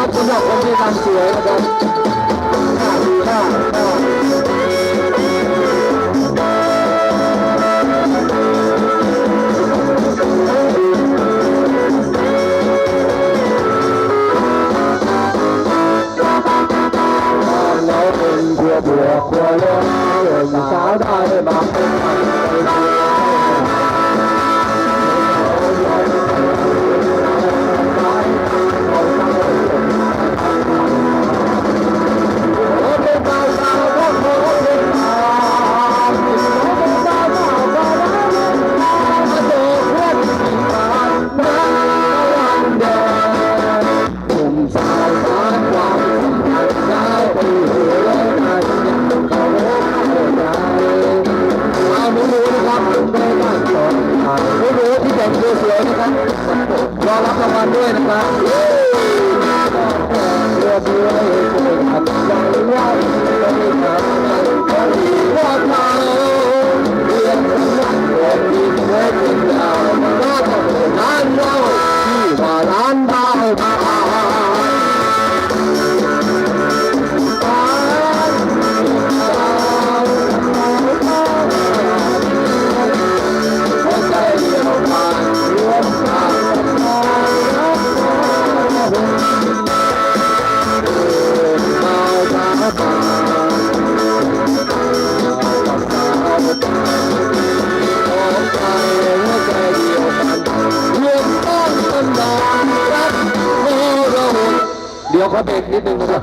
างวัลให้นะครับสำหรับคนที่ทำสวยนะครับค่ะค่ะเราเป็นครัวบัวครัวเลี้ยงสาวได้มาเป็น เดี๋ยวขอเบรกนิดนึงนะครับ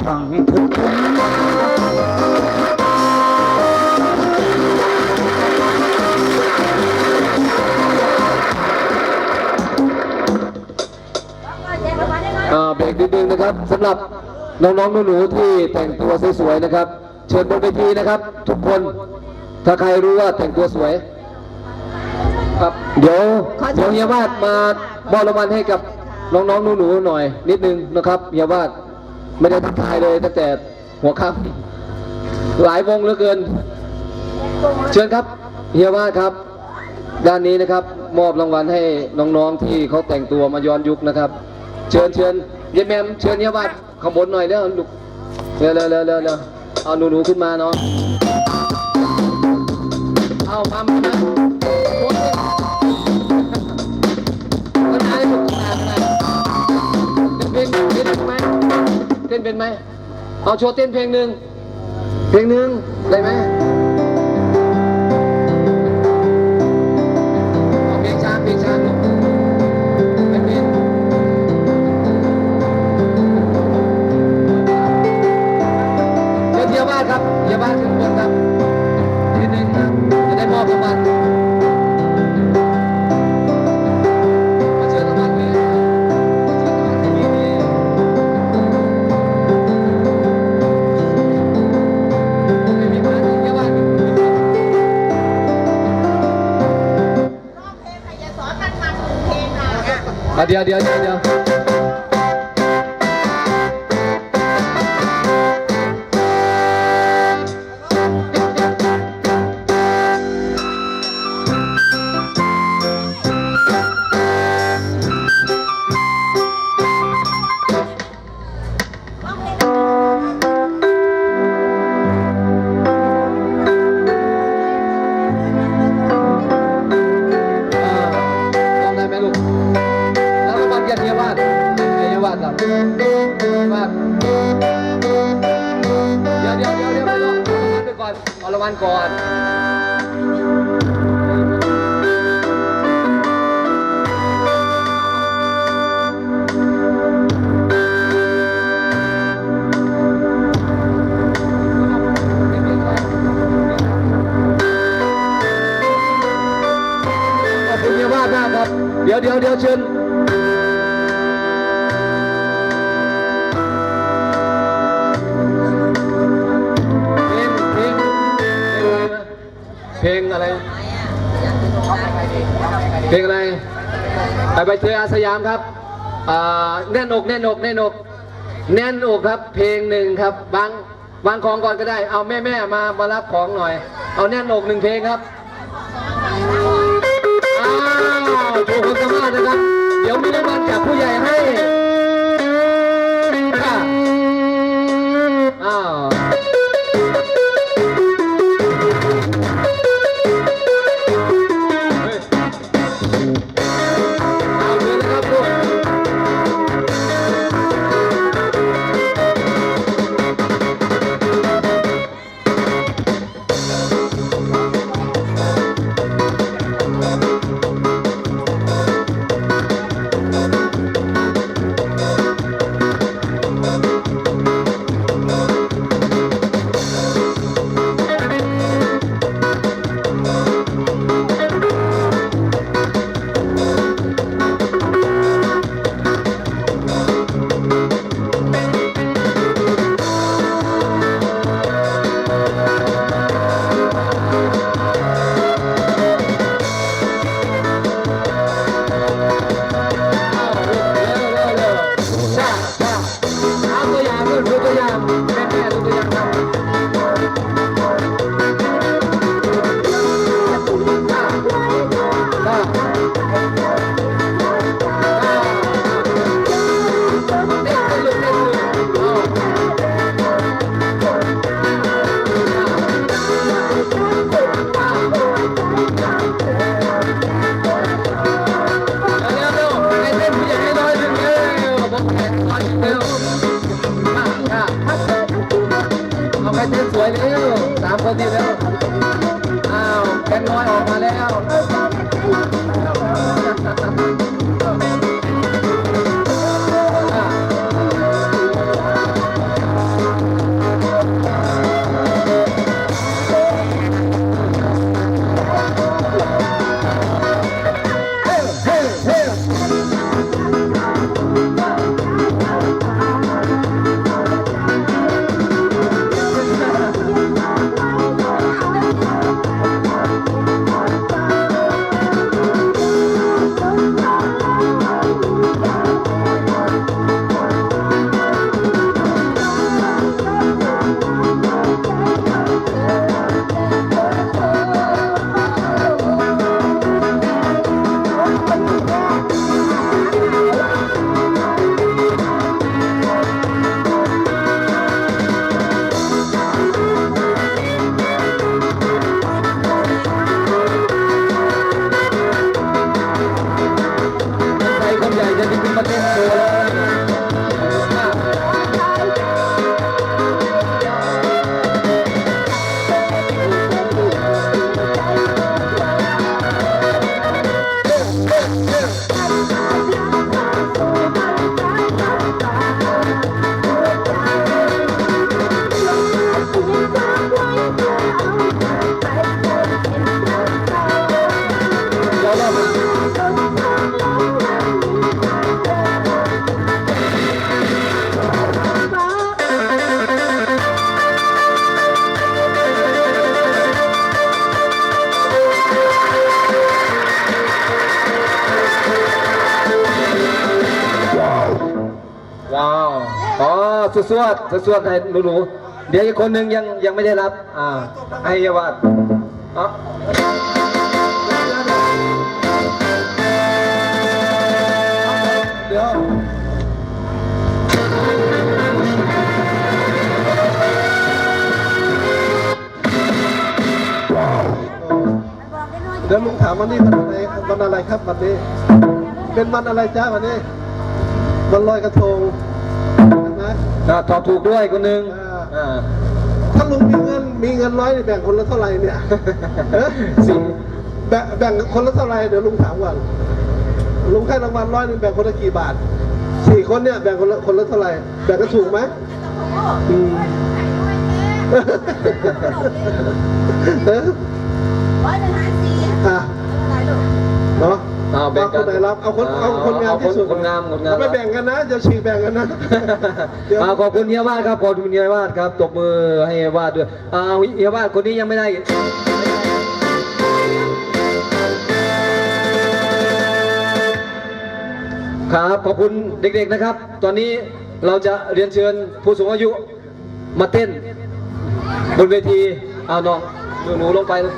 ช่างให้ถึงอ่าเบรกนิดนึงนะครับสำหรับ น้องๆหนูๆที่แต่งตัวสวยๆนะครับ เชิญบนเวทีนะครับ ทุกคนถ้าใครรู้ว่าแต่งตัวสวยครับเดี๋ยวเดี๋ยวเฮียวาดมามอบรางวัลให้กับน้องๆหนูๆหน่อย นิดนึงนะครับเฮียวาดไม่ได้ทักทายเลยตั้งแต่หัวค่ำหลายวงเหลือเกิน เชิญครับเฮียวาดครับ ด้านนี้นะครับ มอบรางวัลให้น้องๆที่เขาแต่งตัวมาย้อนยุคนะครับ เชิญเชิญ ยายแมมเชิญเฮียวาดข้างบนหน่อยเด้อลูกเร็วเร็วเร็วเร็วเร็วเอาหนูๆขึ้นมาเนาะเอามามามาโอ้ยก็ได้ฝึกตามนเต้นเพลงเต้นเป็นไหมเต้นเป็นไหมเอาโชว์เต้นเพลงหนึ่งเพลงหนึ่งได้ไหม อะเดี๋ เพลงอะไร เพลงอะไร ไปไปเจออาสยามครับอ่าแน่นอกแน่นอกแน่นอกแน่นอกครับ เพลงหนึ่งครับวางวางของก่อนก็ได้ เอาแม่แม่มามารับของหน่อย เอาแน่นอกหนึ่งเพลงครับอ้าวโชว์ความสามารถนะครับ เดี๋ยวมีรางวัลจากผู้ใหญ่ เอาไปเต้นสวยเร็วสามคนทีแล้วอ้าวแกงน้อยออกมา ว้าวอ๋อสวดสวดสวดสวดให้หนูหนูๆเดี๋ยวอีกคนนึงยังยังไม่ได้รับ อ่าให้เยาวาดอ๋อเดี๋ยวเดี๋ยวลุงถามวันนี้วันอะไรวันอะไรครับวันนี้ เป็นวันอะไรจ้าวันนี้ วันลอยกระทงอ่าตอบถูกด้วยคนหนึ่งอ่าถ้าลุงมีเงินมีเงินร้อยนี่แบ่งคนละเท่าไหร่เนี่ยเอ๊ะสิบแบ่งแบ่งคนละเท่าไหร่เดี๋ยวลุงถามก่อนลุงให้รางวัลร้อยหนึงแบ่งคนละกี่บาทสี่คนเนี่ยแบ่งคนละคนละเท่าไหร่แบ่งกันถูกไหมอืมเอ๊ะร้อยหนึ่งห้าสี่อะอะไรลูกเนาะ เอาแบ่งคกันนไหนรับเอาคนเอาคนงามเอาคนที่สุดคนงามคนงาม ไม่แบ่งกันนะจะฉีกแบ่งกันนะเดี๋ยวอ่าขอบคุณเฮียวาดครับขอบคุณเฮียวาดครับตบมือให้เฮียวาดด้วยอ่าเฮียวาดคนนี้ยังไม่ได้ครับขอบคุณเด็กๆนะครับ ตอนนี้เราจะเรียนเชิญผู้สูงอายุมาเต้น บนเวทีเอาน้องหนูๆลงไปเลย